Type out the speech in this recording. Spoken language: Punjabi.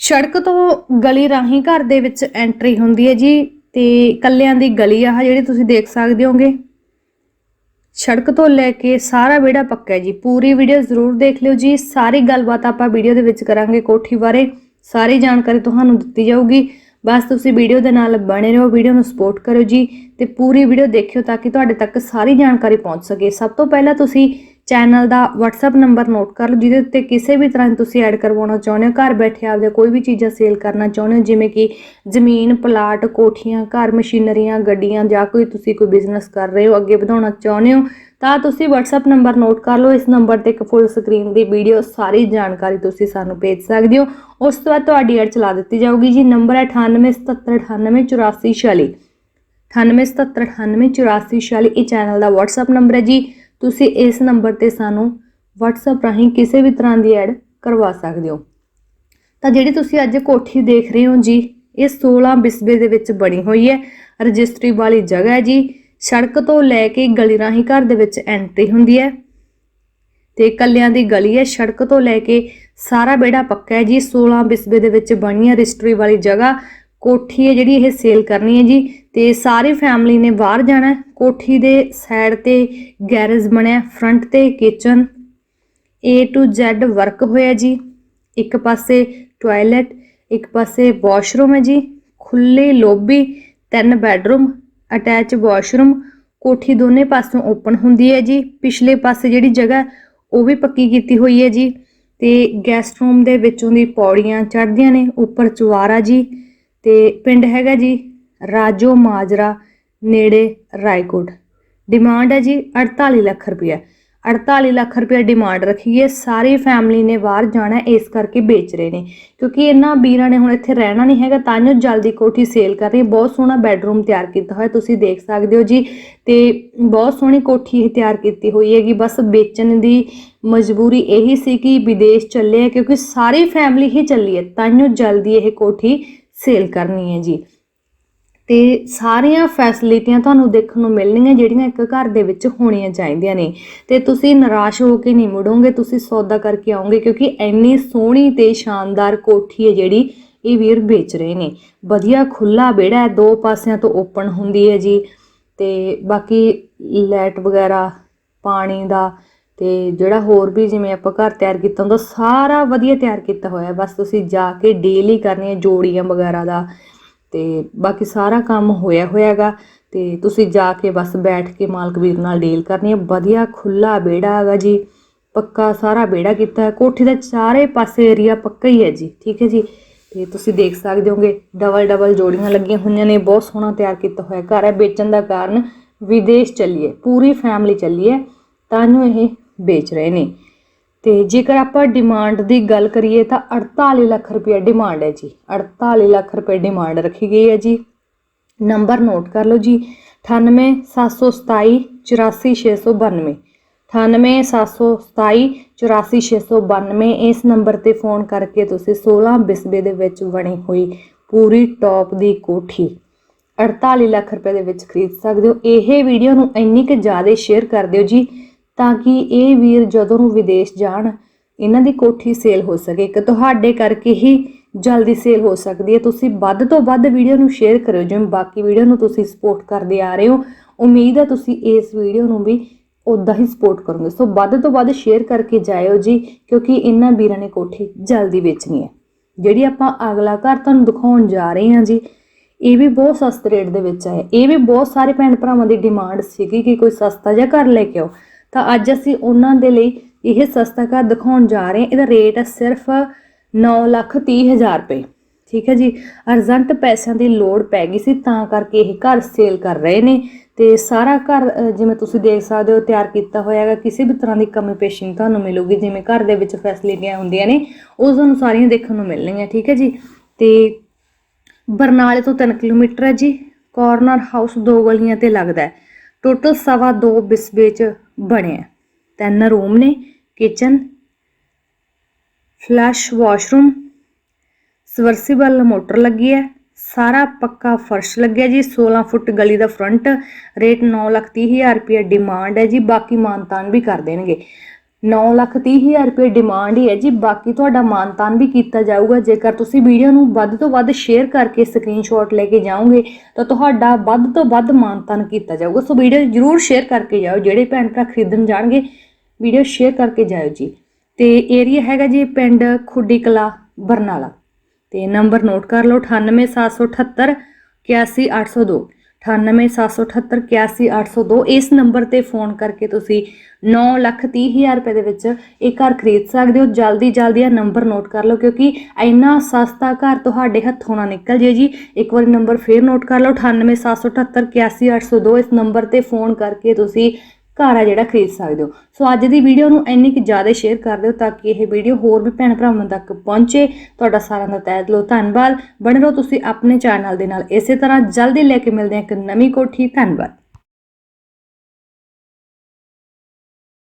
ਸੜਕ ਤੋਂ ਗਲੀ ਰਾਹੀਂ ਘਰ ਦੇ ਵਿੱਚ ਐਂਟਰੀ ਹੁੰਦੀ ਹੈ ਜੀ ਤੇ ਕੱਲਿਆਂ ਦੀ ਗਲੀ ਆ ਜਿਹੜੀ ਤੁਸੀਂ ਦੇਖ ਸਕਦੇ ਹੋਗੇ। ਸੜਕ ਤੋਂ ਲੈ ਕੇ ਸਾਰਾ ਵਿਹੜਾ ਪੱਕਾ ਹੈ ਜੀ। ਪੂਰੀ ਵੀਡੀਓ ਜ਼ਰੂਰ ਦੇਖ ਲਿਓ ਜੀ। ਸਾਰੀ ਗੱਲਬਾਤ ਆਪਾਂ ਵੀਡੀਓ ਦੇ ਵਿੱਚ ਕਰਾਂਗੇ ਕੋਠੀ ਬਾਰੇ। ਸਾਰੀ ਜਾਣਕਾਰੀ ਤੁਹਾਨੂੰ ਦਿੱਤੀ ਜਾਊਗੀ। ਬਸ ਤੁਸੀਂ ਵੀਡੀਓ ਦੇ ਨਾਲ ਬਣੇ ਰਹੋ ਵੀਡੀਓ ਨੂੰ ਸਪੋਰਟ ਕਰੋ ਜੀ ਤੇ ਪੂਰੀ ਵੀਡੀਓ ਦੇਖਿਓ ਤਾਂ ਕਿ ਤੁਹਾਡੇ ਤੱਕ ਸਾਰੀ ਜਾਣਕਾਰੀ ਪਹੁੰਚ ਸਕੇ। ਸਭ ਤੋਂ ਪਹਿਲਾਂ ਤੁਸੀਂ ਚੈਨਲ ਦਾ WhatsApp ਨੰਬਰ ਨੋਟ ਕਰ ਲਓ, ਜਿਹਦੇ ਉੱਤੇ ਕਿਸੇ ਵੀ ਤਰ੍ਹਾਂ ਤੁਸੀਂ ਐਡ ਕਰਵਾਉਣਾ ਚਾਹੁੰਦੇ ਹੋ, ਘਰ ਬੈਠੇ ਆਪਦੇ ਕੋਈ ਵੀ ਚੀਜ਼ਾਂ ਸੇਲ ਕਰਨਾ ਚਾਹੁੰਦੇ ਹੋ, ਜਿਵੇਂ ਕਿ ਜ਼ਮੀਨ ਪਲਾਟ ਕੋਠੀਆਂ, ਘਰ ਮਸ਼ੀਨਰੀਆਂ, ਗੱਡੀਆਂ ਜਾਂ ਕੋਈ ਤੁਸੀਂ ਕੋਈ ਬਿਜ਼ਨਸ ਕਰ ਰਹੇ ਹੋ, ਅੱਗੇ ਵਧਾਉਣਾ ਚਾਹੁੰਦੇ ਹੋ, ਤਾਂ ਤੁਸੀਂ WhatsApp ਨੰਬਰ ਨੋਟ ਕਰ ਲਓ, ਇਸ ਨੰਬਰ ਤੇ ਇੱਕ ਫੁੱਲ ਸਕਰੀਨ ਦੀ ਵੀਡੀਓ ਸਾਰੀ ਜਾਣਕਾਰੀ ਤੁਸੀਂ ਸਾਨੂੰ ਭੇਜ ਸਕਦੇ ਹੋ, ਉਸ ਤੋਂ ਬਾਅਦ ਤੁਹਾਡੀ ਐਡ ਚਲਾ ਦਿੱਤੀ ਜਾਊਗੀ ਜੀ, ਨੰਬਰ ਹੈ 9877988446 9877988446 ਇਹ ਚੈਨਲ ਦਾ WhatsApp ਨੰਬਰ ਹੈ ਜੀ ਤੁਸੀਂ ਇਸ ਨੰਬਰ ਤੇ ਸਾਨੂੰ WhatsApp ਰਾਹੀਂ ਕਿਸੇ ਵੀ ਤਰ੍ਹਾਂ ਦੀ ਐਡ ਕਰਵਾ ਸਕਦੇ ਹੋ। ਤਾਂ ਜਿਹੜੀ ਤੁਸੀਂ ਅੱਜ ਕੋਠੀ ਦੇਖ ਰਹੇ ਹੋ ਜੀ, ਇਹ 16 ਬਿਸਬੇ ਦੇ ਵਿੱਚ ਬਣੀ ਹੋਈ ਹੈ। ਰਜਿਸਟਰੀ ਵਾਲੀ ਜਗ੍ਹਾ ਹੈ ਜੀ। ਸੜਕ ਤੋਂ ਲੈ ਕੇ ਗਲੀ ਰਾਹੀਂ ਘਰ ਦੇ ਵਿੱਚ ਐਂਟਰੀ ਹੁੰਦੀ ਹੈ। ਤੇ ਕੱਲਿਆਂ ਦੀ ਗਲੀ ਹੈ। ਸੜਕ ਤੋਂ ਲੈ ਕੇ ਸਾਰਾ ਬੇੜਾ ਪੱਕਾ ਹੈ ਜੀ। 16 ਬਿਸਬੇ ਦੇ ਵਿੱਚ ਬਣੀ ਹੈ ਰਜਿਸਟਰੀ ਵਾਲੀ ਜਗ੍ਹਾ। ਕੋਠੀ ਹੈ ਜਿਹੜੀ ਇਹ ਸੇਲ ਕਰਨੀ ਹੈ ਜੀ ਤੇ ਸਾਰੀ ਫੈਮਿਲੀ ਨੇ ਬਾਹਰ ਜਾਣਾ ਕੋਠੀ ਦੇ ਸਾਈਡ ਤੇ ਗੈਰੇਜ ਬਣਿਆ ਫਰੰਟ ਤੇ kitchen A to Z work ਹੋਇਆ ਜੀ। ਇੱਕ ਪਾਸੇ ਟਾਇਲਟ ਇੱਕ ਪਾਸੇ ਵਾਸ਼ਰੂਮ ਹੈ ਜੀ। ਖੁੱਲੀ ਲੋਬੀ ਤਿੰਨ ਬੈੱਡਰੂਮ ਅਟੈਚ ਵਾਸ਼ਰੂਮ ਕੋਠੀ ਦੋਨੇ ਪਾਸੋਂ ਓਪਨ ਹੁੰਦੀ ਹੈ ਜੀ। ਪਿਛਲੇ ਪਾਸੇ ਜਿਹੜੀ ਜਗ੍ਹਾ ਉਹ ਵੀ ਪੱਕੀ ਕੀਤੀ ਹੋਈ ਹੈ ਜੀ। ਤੇ ਗੈਸਟ ਰੂਮ ਦੇ ਵਿੱਚੋਂ ਦੀ ਪੌੜੀਆਂ ਚੜ੍ਹਦੀਆਂ ਨੇ, ਉੱਪਰ ਚੁਆਰਾ ਜੀ। ਤੇ ਪਿੰਡ ਹੈਗਾ ਜੀ ਰਾਜੋ ਮਾਜਰਾ, ਨੇੜੇ ਰਾਏਕੋਟ। ਡਿਮਾਂਡ ਹੈ ਜੀ 48 ਲੱਖ ਰੁਪਏ 48 ਲੱਖ ਰੁਪਏ ਡਿਮਾਂਡ ਰੱਖੀ ਹੈ ਸਾਰੀ ਫੈਮਿਲੀ ਨੇ ਬਾਹਰ ਜਾਣਾ, ਇਸ ਕਰਕੇ ਵੇਚ ਰਹੇ ਨੇ। ਕਿਉਂਕਿ ਇਹਨਾਂ ਵੀਰਾਂ ਨੇ ਹੁਣ ਇੱਥੇ ਰਹਿਣਾ ਨਹੀਂ ਹੈਗਾ, ਤਾਂ ਜੋ ਜਲਦੀ ਕੋਠੀ ਸੇਲ ਕਰ ਰਹੀ ਬਹੁਤ ਸੋਹਣਾ ਬੈੱਡਰੂਮ ਤਿਆਰ ਕੀਤਾ ਹੋਇਆ, ਤੁਸੀਂ ਦੇਖ ਸਕਦੇ ਹੋ ਜੀ। ਤੇ ਬਹੁਤ ਸੋਹਣੀ ਕੋਠੀ ਇਹ ਤਿਆਰ ਕੀਤੀ ਹੋਈ ਹੈਗੀ, ਬਸ ਵੇਚਣ ਦੀ ਮਜਬੂਰੀ ਇਹੀ ਸੀ ਕਿ ਵਿਦੇਸ਼ ਚੱਲੇ ਆ, ਕਿਉਂਕਿ ਸਾਰੀ ਫੈਮਿਲੀ ਹੀ ਚੱਲੀ ਹੈ, ਤਾਂ ਜੋ ਜਲਦੀ ਇਹ ਕੋਠੀ ਸੇਲ ਕਰਨੀ ਹੈ ਜੀ। ਤੇ ਸਾਰੀਆਂ ਫੈਸਿਲਿਟੀਆਂ ਤੁਹਾਨੂੰ ਦੇਖਣ ਨੂੰ ਮਿਲਣਗੀਆਂ ਜਿਹੜੀਆਂ ਇੱਕ ਘਰ ਦੇ ਵਿੱਚ ਹੋਣੀਆਂ ਚਾਹੀਦੀਆਂ ਨੇ। ਤੇ ਤੁਸੀਂ ਨਿਰਾਸ਼ ਹੋ ਕੇ ਨਹੀਂ ਮੁੜੋਗੇ, ਤੁਸੀਂ ਸੌਦਾ ਕਰਕੇ ਆਓਗੇ ਕਿਉਂਕਿ ਇੰਨੀ ਸੋਹਣੀ ਤੇ ਸ਼ਾਨਦਾਰ ਕੋਠੀ ਹੈ ਜਿਹੜੀ ਇਹ ਵੀਰ ਵੇਚ ਰਹੇ ਨੇ। ਵਧੀਆ ਖੁੱਲਾ ਵਿਹੜਾ ਹੈ, ਦੋ ਪਾਸਿਆਂ ਤੋਂ ਓਪਨ ਹੁੰਦੀ ਹੈ ਜੀ। ਤੇ ਬਾਕੀ ਲੈਟ ਵਗੈਰਾ, ਪਾਣੀ ਦਾ ਤੇ ਜਿਹੜਾ ਹੋਰ ਵੀ ਜਿਵੇਂ ਆਪਾਂ ਘਰ ਤਿਆਰ ਕੀਤਾ ਹੁੰਦਾ ਸਾਰਾ ਵਧੀਆ ਤਿਆਰ ਕੀਤਾ ਹੋਇਆ। ਬਸ ਤੁਸੀਂ ਜਾ ਕੇ ਡੀਲ ਹੀ ਕਰਨੀ ਹੈ ਜੋੜੀਆਂ ਵਗੈਰਾ ਦਾ। ਤੇ ਬਾਕੀ ਸਾਰਾ ਕੰਮ ਹੋਇਆ ਹੋਇਆਗਾ। ਤੇ ਤੁਸੀਂ ਜਾ ਕੇ ਬਸ ਬੈਠ ਕੇ ਮਾਲਕ ਵੀਰ ਨਾਲ ਡੀਲ ਕਰਨੀ ਹੈ। ਵਧੀਆ ਖੁੱਲਾ ਵਿਹੜਾ ਹੈਗਾ ਜੀ। ਪੱਕਾ ਸਾਰਾ ਵਿਹੜਾ ਕੀਤਾ ਹੈ। ਕੋਠੀ ਦਾ ਚਾਰੇ ਪਾਸੇ ਏਰੀਆ ਪੱਕਾ ਹੀ ਹੈ ਜੀ। ਠੀਕ ਹੈ ਜੀ? ਤੇ ਤੁਸੀਂ ਦੇਖ ਸਕਦੇ ਹੋਗੇ ਡਬਲ ਡਬਲ ਜੋੜੀਆਂ ਲੱਗੀਆਂ ਹੋਈਆਂ ਨੇ। ਬਹੁਤ ਸੋਹਣਾ ਤਿਆਰ ਕੀਤਾ ਹੋਇਆ। ਘਰ ਹੈ ਵੇਚਣ ਦਾ ਕਾਰਨ। ਵਿਦੇਸ਼ ਚੱਲੀਏ। ਪੂਰੀ ਫੈਮਿਲੀ ਚੱਲੀਏ। ਤਾਂ ਜੋ ਇਹ ਵੇਚ ਰਹੇ ਨੇ। ਤੇ ਜੇਕਰ ਆਪਾਂ ਡਿਮਾਂਡ ਦੀ ਗੱਲ ਕਰੀਏ ਤਾਂ 48 ਲੱਖ ਰੁਪਏ ਡਿਮਾਂਡ ਹੈ ਜੀ। 48 ਲੱਖ ਰੁਪਏ ਡਿਮਾਂਡ ਰੱਖੀ ਗਈ ਹੈ ਜੀ। ਨੰਬਰ ਨੋਟ ਕਰ ਲਓ ਜੀ। 98727 84692 98727 84692 ਇਸ ਨੰਬਰ ਤੇ ਫੋਨ ਕਰਕੇ ਤੁਸੀਂ 16 ਬਿਸਬੇ ਦੇ ਵਿੱਚ ਬਣੀ ਹੋਈ ਪੂਰੀ ਟੌਪ ਦੀ ਕੋਠੀ 48 ਲੱਖ ਰੁਪਏ ਦੇ ਵਿੱਚ ਖਰੀਦ ਸਕਦੇ ਹੋ। ਇਹ ਵੀਡੀਓ ਨੂੰ ਇੰਨੀ ਕਿ ਜ਼ਿਆਦਾ ਸ਼ੇਅਰ ਕਰ ਦਿਓ ਜੀ ਤਾਂ ਕਿ ਇਹ ਵੀਰ ਜਦੋਂ ਨੂੰ ਵਿਦੇਸ਼ ਜਾਣ, ਇਹਨਾਂ ਦੀ ਕੋਠੀ ਸੇਲ ਹੋ ਸਕੇ। ਕਿ ਤੁਹਾਡੇ ਕਰਕੇ ਹੀ ਜਲਦੀ ਸੇਲ ਹੋ ਸਕਦੀ ਹੈ। ਤੁਸੀਂ ਵੱਧ ਤੋਂ ਵੱਧ ਵੀਡੀਓ ਨੂੰ ਸ਼ੇਅਰ ਕਰਿਓ। ਜਿਵੇਂ ਬਾਕੀ ਵੀਡੀਓ ਨੂੰ ਤੁਸੀਂ ਸਪੋਰਟ ਕਰਦੇ ਆ ਰਹੇ ਹੋ, ਉਮੀਦ ਹੈ ਤੁਸੀਂ ਇਸ ਵੀਡੀਓ ਨੂੰ ਵੀ ਉਦਾਂ ਹੀ ਸਪੋਰਟ ਕਰੋਗੇ। ਸੋ ਵੱਧ ਤੋਂ ਵੱਧ ਸ਼ੇਅਰ ਕਰਕੇ ਜਾਇਓ ਜੀ, ਕਿਉਂਕਿ ਇਹਨਾਂ ਵੀਰਾਂ ਨੇ ਕੋਠੀ ਜਲਦੀ ਵੇਚਣੀ ਹੈ। ਜਿਹੜੀ ਆਪਾਂ ਅਗਲਾ ਘਰ ਤੁਹਾਨੂੰ ਦਿਖਾਉਣ ਜਾ ਰਹੇ ਹਾਂ ਜੀ, ਇਹ ਵੀ ਬਹੁਤ ਸਸਤੇ ਰੇਟ ਦੇ ਵਿੱਚ ਹੈ ਇਹ ਵੀ ਬਹੁਤ ਸਾਰੇ ਭੈਣ ਭਰਾਵਾਂ ਦੀ ਡਿਮਾਂਡ ਸੀਗੀ ਕਿ ਕੋਈ ਸਸਤਾ ਜਿਹਾ ਘਰ ਲੈ ਕੇ ਆਓ। ਤਾਂ ਅੱਜ ਅਸੀਂ ਉਹਨਾਂ ਦੇ ਲਈ ਇਹ ਸਸਤਾ ਘਰ ਦਿਖਾਉਣ ਜਾ ਰਹੇ ਹਾਂ। ਇਹਦਾ ਰੇਟ ਹੈ ਸਿਰਫ 9 ਲੱਖ 30 ਹਜ਼ਾਰ ਰੁਪਏ। ਠੀਕ ਹੈ ਜੀ? ਅਰਜੈਂਟ ਪੈਸਿਆਂ ਦੀ ਲੋੜ ਪੈ ਗਈ ਸੀ, ਤਾਂ ਕਰਕੇ ਇਹ ਘਰ ਸੇਲ ਕਰ ਰਹੇ ਨੇ ਤੇ ਸਾਰਾ ਘਰ ਜਿਵੇਂ ਤੁਸੀਂ ਦੇਖ ਸਕਦੇ ਹੋ, ਤਿਆਰ ਕੀਤਾ ਹੋਇਆ ਹੈਗਾ। ਕਿਸੇ ਵੀ ਤਰ੍ਹਾਂ ਦੀ ਕਮੀ ਪੇਸ਼ੀ ਨਹੀਂ ਤੁਹਾਨੂੰ ਮਿਲੂਗੀ। ਜਿਵੇਂ ਘਰ ਦੇ ਵਿੱਚ ਫੈਸਿਲਿਟੀਆਂ ਹੁੰਦੀਆਂ ਨੇ, ਉਹ ਤੁਹਾਨੂੰ ਸਾਰੀਆਂ ਦੇਖਣ ਨੂੰ ਮਿਲਣਗੀਆਂ। ਠੀਕ ਹੈ ਜੀ? ਤੇ ਬਰਨਾਲੇ ਤੋਂ 3 ਕਿਲੋਮੀਟਰ ਹੈ ਜੀ। ਕਾਰਨਰ ਹਾਊਸ ਦੋ ਗਲੀਆਂ ਤੇ ਲੱਗਦਾ ਹੈ। ਟੋਟਲ ਸਵਾ ਦੋ ਬਿਸਬੇ ਚ ਬਣਿਆ ਤਿੰਨ ਰੂਮ ਨੇ kitchen flush washroom submersible motor ਲੱਗੀ ਹੈ। ਸਾਰਾ ਪੱਕਾ ਫਰਸ਼ ਲੱਗਿਆ ਜੀ 16 ਫੁੱਟ ਗਲੀ ਦਾ ਫਰੰਟ ਰੇਟ 9 ਲੱਖ 30 ਹਜ਼ਾਰ ਰੁਪਏ ਡਿਮਾਂਡ ਹੈ ਜੀ, ਬਾਕੀ ਮਾਨਤਾਨ ਵੀ ਕਰ ਦੇਣਗੇ। 9 ਲੱਖ ਤੀਹ ਹਜ਼ਾਰ ਰੁਪਏ ਡਿਮਾਂਡ ਹੀ ਹੈ ਜੀ। ਬਾਕੀ ਤੁਹਾਡਾ ਮਾਨਤਾਨ ਵੀ ਕੀਤਾ ਜਾਊਗਾ। ਜੇਕਰ ਤੁਸੀਂ ਵੀਡੀਓ ਨੂੰ ਵੱਧ ਤੋਂ ਵੱਧ ਸ਼ੇਅਰ ਕਰਕੇ ਸਕਰੀਨਸ਼ਾਟ ਲੈ ਕੇ ਜਾਓਗੇ, ਤਾਂ ਤੁਹਾਡਾ ਵੱਧ ਤੋਂ ਵੱਧ ਮਾਨਤਾਨ ਕੀਤਾ ਜਾਊਗਾ। ਸੋ ਵੀਡੀਓ ਜਰੂਰ ਸ਼ੇਅਰ ਕਰਕੇ ਜਾਓ। ਜਿਹੜੇ ਭੈਣ ਭਰਾ ਖਰੀਦਣ ਜਾਣਗੇ, ਵੀਡੀਓ ਸ਼ੇਅਰ ਕਰਕੇ ਜਾਇਓ ਜੀ। ਤੇ ਏਰੀਆ ਹੈਗਾ ਜੀ ਪਿੰਡ ਖੁੱਡੀ ਕਲਾ ਬਰਨਾਲਾ। ਤੇ ਨੰਬਰ ਨੋਟ ਕਰ ਲਓ 98778 81802 98778 81802 ਇਸ ਨੰਬਰ ਤੇ ਫੋਨ ਕਰਕੇ ਤੁਸੀਂ 9 ਲੱਖ 30 ਹਜ਼ਾਰ ਰੁਪਏ ਦੇ ਵਿੱਚ ਇਹ ਘਰ ਖਰੀਦ ਸਕਦੇ ਹੋ। ਜਲਦੀ ਜਲਦੀ ਇਹ ਨੰਬਰ ਨੋਟ ਕਰ ਲਓ ਕਿਉਂਕਿ ਇੰਨਾ ਸਸਤਾ ਘਰ ਤੁਹਾਡੇ ਹੱਥੋਂ ਨਾ ਨਿਕਲ ਜੇ ਜੀ। ਇੱਕ ਵਾਰੀ ਨੰਬਰ ਫੇਰ ਨੋਟ ਕਰ ਲਓ। 98778 81802 ਇਸ ਨੰਬਰ ਤੇ ਫੋਨ ਕਰਕੇ ਤੁਸੀਂ ਘਰ ਆ ਜਿਹੜਾ ਖਰੀਦ ਸਕਦੇ ਹੋ। ਸੋ ਅੱਜ ਦੀ ਵੀਡੀਓ ਨੂੰ ਇੰਨੀ ਕਿ ਜ਼ਿਆਦਾ ਸ਼ੇਅਰ ਕਰ ਦਿਓ ਤਾਂ ਕਿ ਇਹ ਵੀਡੀਓ ਹੋਰ ਵੀ ਭੈਣ ਭਰਾਵਾਂ ਤੱਕ ਪਹੁੰਚੇ। ਤੁਹਾਡਾ ਸਾਰਿਆਂ ਦਾ ਤਹਿ ਦਿਲੋਂ ਧੰਨਵਾਦ। ਬਣੇ ਰਹੋ ਤੁਸੀਂ ਆਪਣੇ ਚੈਨਲ ਦੇ ਨਾਲ। ਇਸੇ ਤਰ੍ਹਾਂ ਜਲਦੀ ਲੈ ਕੇ ਮਿਲਦੇ ਹਾਂ ਇੱਕ ਨਵੀਂ ਕੋਠੀ। ਧੰਨਵਾਦ।